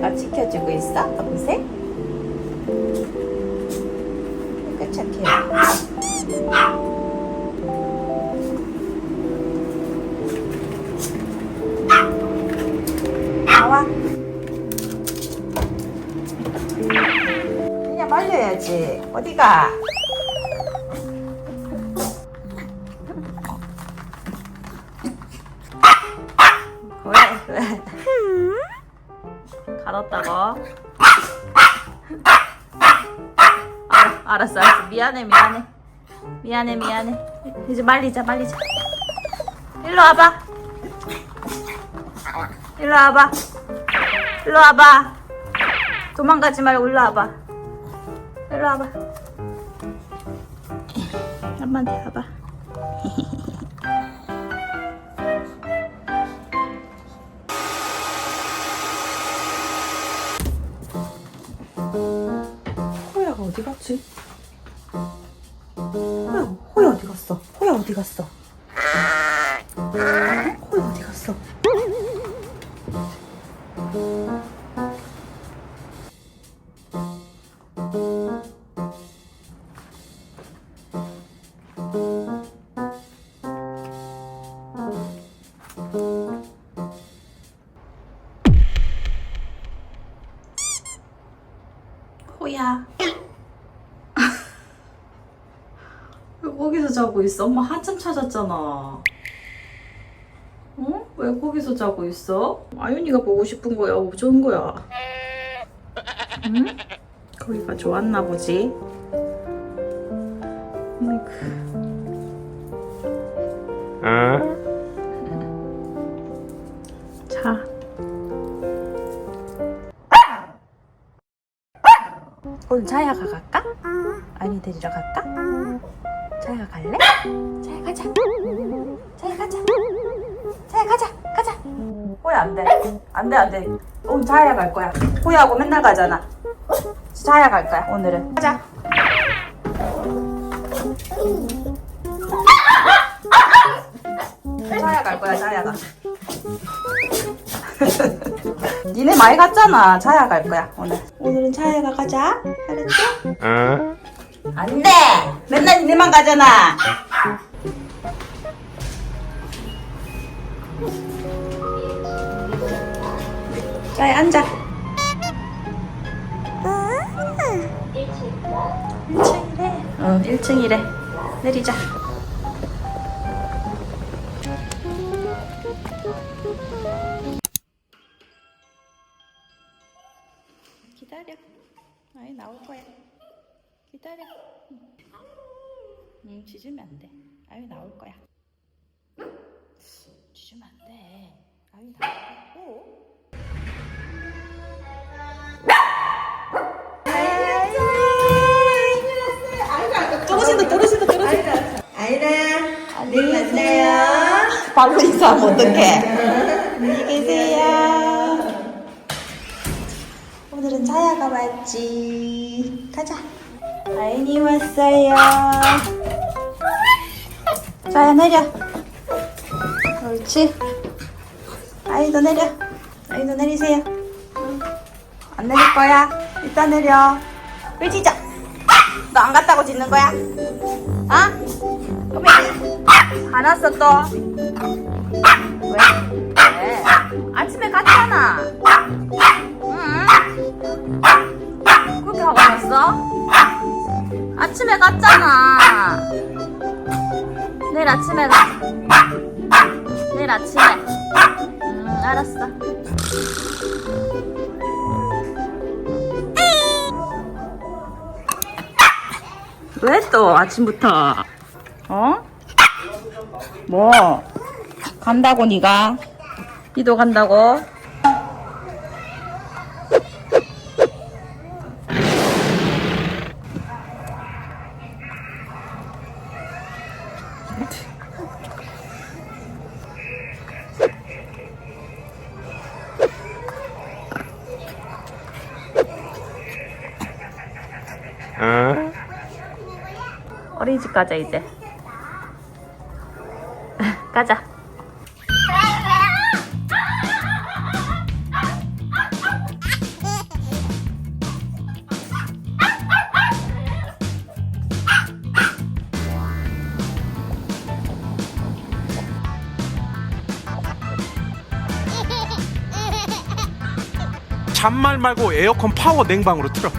차야가 지켜주고 있어, 동생? 이거 착해. 나와. 그냥 말려야지. 어디가? 왜? 왜? 갈았다고? 알, 알았어, 알았어. 미안해, 미안해. 미안해, 미안해. 이제 말리자, 말리자. 일로 와봐. 일로 와봐. 일로 와봐. 도망가지 말고 일로 와봐. 일로 와봐. 한번 더 와봐. 어디 갔지? 호야, 호야 어디 갔어? 호야 어디 갔어? 호야 어디 갔어? 호야. 왜 거기서 자고 있어? 엄마 한참 찾았잖아. 어? 왜 거기서 자고 있어? 아윤이가 보고 싶은 거야? 어쩌는 거야? 응? 거기가 좋았나 보지? 아이고. 자. 오늘 자야 가 갈까? 아니 데리러 갈까? 자야가 갈래? 자야 가자. 자야 가자. 자야 가자. 가자. 호야 안 돼. 안 돼, 안 돼. 오늘 자야 갈 거야. 호야하고 맨날 가잖아. 자야 갈 거야, 오늘은. 가자. 자야 갈 거야, 자야가. 니네 많이 갔잖아. 자야 갈 거야, 오늘. 오늘은 자야가 가자. 알았지? 안 돼! 맨날 니네만 가잖아. 자야 앉아. 1층이래. 어, 1층이래. 내리자. 기다려. 아이 나올 거야. 기다려. 응, 짖으면 안 돼. 아이 나올 거야. 짖으면 안 돼. 아이 나올 거고. 떨어진다, 떨어진다, 떨어진다. 아이라, 안녕하세요. 발로 인사하면 어떡해. 안녕히 계세요. 오늘은 자야가 왔지. 가자. 아인이 왔어요. 자야 내려. 옳지. 아이도 내려. 아이도 내리세요. 안 내릴 거야. 이따 내려. 왜 짖어? 너 안 갔다고 짖는 거야? 아? 그럼 안 왔어 또? 왜? 왜? 아침에 갔잖아. 내일 아침에 가. 내일 아침에. 응, 알았어. 왜 또 아침부터? 어? 뭐? 간다고 니가? 니도 간다고? 어린이집 가자 이제. 가자 잔말 말고 에어컨 파워 냉방으로 틀어